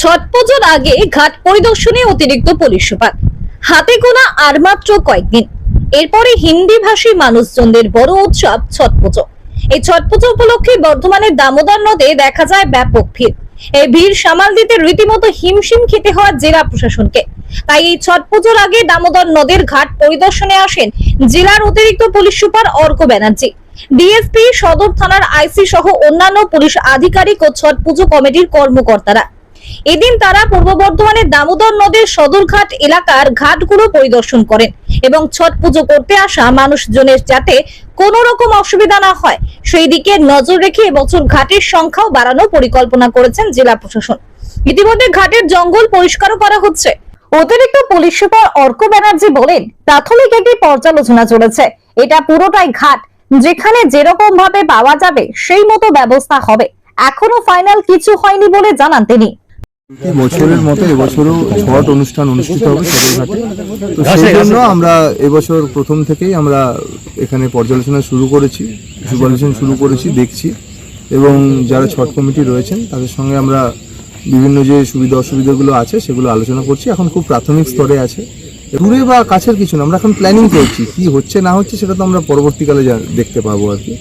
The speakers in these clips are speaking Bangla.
ছট পুজোর আগে ঘাট পরিদর্শনে অতিরিক্ত পুলিশ সুপার। হাতে গোনা আর মাত্র কয়েকদিন। এরপরে হিন্দি ভাষী মানুষজনদের বড় উৎসব ছট পুজো। এই ছট পুজো উপলক্ষে বর্ধমানের দামোদর নদে দেখা যায় ব্যাপক ভিড়। এই ভিড় সামাল দিতে রীতিমতো হিমশিম খেতে হয় জেলা প্রশাসনকে। তাই এই ছট পুজোর আগে দামোদর নদের ঘাট পরিদর্শনে আসেন জেলার অতিরিক্ত police super Arka Banerjee. DSP সদর থানার আইসি সহ অন্যান্য পুলিশ আধিকারিক ও ছট পুজো কমিটির কর্মকর্তারা। এদিন তারা পূর্ব বর্ধমানের দামোদর নদীর সদরঘাট এলাকার ঘাটগুলো পরিদর্শন করেন এবং ছট পুজো করতে আসা মানুষজনের যাতে কোনো রকম অসুবিধা না হয়, সেই দিকে নজর রেখে এবছর ঘাটের সংখ্যাও বাড়ানোর পরিকল্পনা করেছেন জেলা প্রশাসন। ইতিমধ্যে ঘাটের জঙ্গল পরিষ্কারও করা হচ্ছে। অতিরিক্ত পুলিশ সুপার অর্ক ব্যানার্জি বলেন, প্রাথমিক একটি পর্যালোচনা চলেছে। এটা পুরোটাই ঘাট, যেখানে যেরকম ভাবে পাওয়া যাবে সেই মতো ব্যবস্থা হবে। এখনও ফাইনাল কিছু হয়নি বলে জানান তিনি। প্রতি বছরের মতো এবছরও ছট অনুষ্ঠান অনুষ্ঠিত হবে সদরঘাটে তো সেই জন্য আমরা এবছর প্রথম থেকেই আমরা এখানে পর্যালোচনা শুরু করেছি সুপারভিশন শুরু করেছি দেখছি। এবং যারা ছট কমিটি রয়েছেন তাদের সঙ্গে আমরা বিভিন্ন যে সুবিধা অসুবিধাগুলো আছে সেগুলো আলোচনা করছি। এখন খুব প্রাথমিক স্তরে আছে। দূরে বা কাছের কিছু না আমরা এখন প্ল্যানিং করছি কি হচ্ছে না হচ্ছে সেটা তো আমরা পরবর্তীকালে দেখতে পাবো আর কি।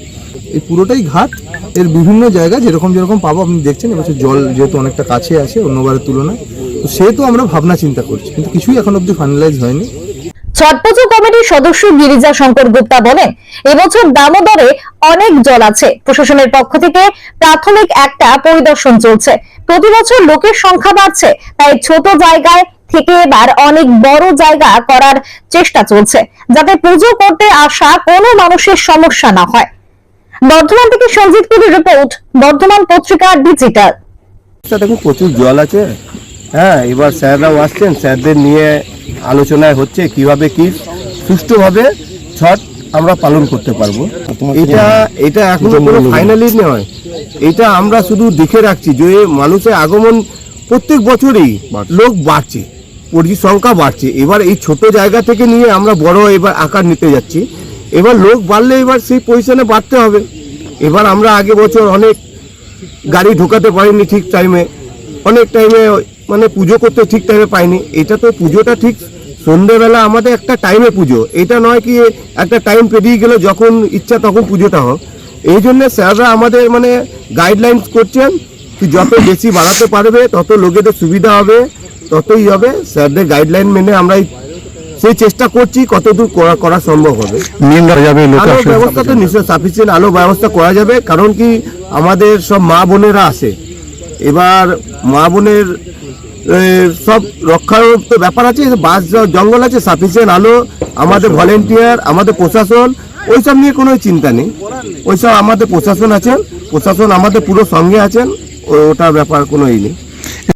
এই পুরোটাই ঘাট। এর বিভিন্ন জায়গা যেরকম যেরকম পাবো, আপনি দেখছেন, এবছর জল যেহেতু অনেকটা কাছে আছে, অন্যবারের তুলনায়। তো সেহেতু আমরা ভাবনা চিন্তা করছি, কিন্তু কিছুই এখন অব্দি ফাইনালাইজ হয়নি। ছট পুজো কমিটির সদস্য গিরিজা শঙ্কর গুপ্তা বলেন, এবছর দামোদরে অনেক জল আছে। প্রশাসনের পক্ষ থেকে প্রাথমিক একটা পরিদর্শন চলছে। প্রতি বছর লোকের সংখ্যা বাড়ছে, তাই ছোট জায়গায় থেকে এবার অনেক বড় জায়গা করার চেষ্টা চলছে, যাতে পুজো করতে আসা কোনো মানুষের সমস্যা না হয়। বর্ধমান থেকে সঞ্জিত পুরীর রিপোর্ট বর্ধমান পত্রিকা ডিজিটাল দেখুন প্রচুর জল আছে। হ্যাঁ এবার স্যাররাও আসছেন স্যারদের নিয়ে আলোচনায় হচ্ছে কীভাবে কি সুষ্ঠুভাবে ছট আমরা পালন করতে পারব। এটা এটা এখনও কোনো ফাইনালি নয়। এটা আমরা শুধু দেখে রাখছি যে মানুষের আগমন প্রত্যেক বছরই লোক বাড়ছে পরিচিত সংখ্যা বাড়ছে। এবার এই ছোট জায়গা থেকে নিয়ে আমরা বড় এবার আকার নিতে যাচ্ছি। এবার লোক বাড়লে এবার সেই পজিশনে বাড়তে হবে। এবার আমরা আগে বছর অনেক গাড়ি ঢোকাতে পারিনি ঠিক টাইমে অনেক টাইমে মানে পুজো করতে ঠিক টাইমে পাইনি। এটা তো পুজোটা ঠিক সন্ধেবেলা আমাদের একটা টাইমে পুজো। এটা নয় কি একটা টাইম পেরিয়ে গেলে যখন ইচ্ছা তখন পুজোটা হোক। এই জন্য স্যাররা আমাদের মানে গাইডলাইন্স করছেন কি যত বেশি বাড়াতে পারবে, তত লোকেদের সুবিধা হবে, ততই হবে। স্যারদের গাইডলাইন মেনে আমরা সেই চেষ্টা করছি কতদূর করা করা সম্ভব হবে। আলোর ব্যবস্থা তো নিশ্চয় সাফিসিয়েন্ট আলো ব্যবস্থা করা যাবে কারণ কি আমাদের সব মা বোনেরা আসে এবার মা বোনের সব রক্ষার তো ব্যাপার আছে বাস জঙ্গল আছে সাফিসিয়েন্ট আলো আমাদের ভলেন্টিয়ার আমাদের প্রশাসন ওইসব নিয়ে কোনো চিন্তা নেই। ওইসব আমাদের প্রশাসন আছেন প্রশাসন আমাদের পুরো সঙ্গে আছেন ও- ওটার ব্যাপার কোনো ই নেই।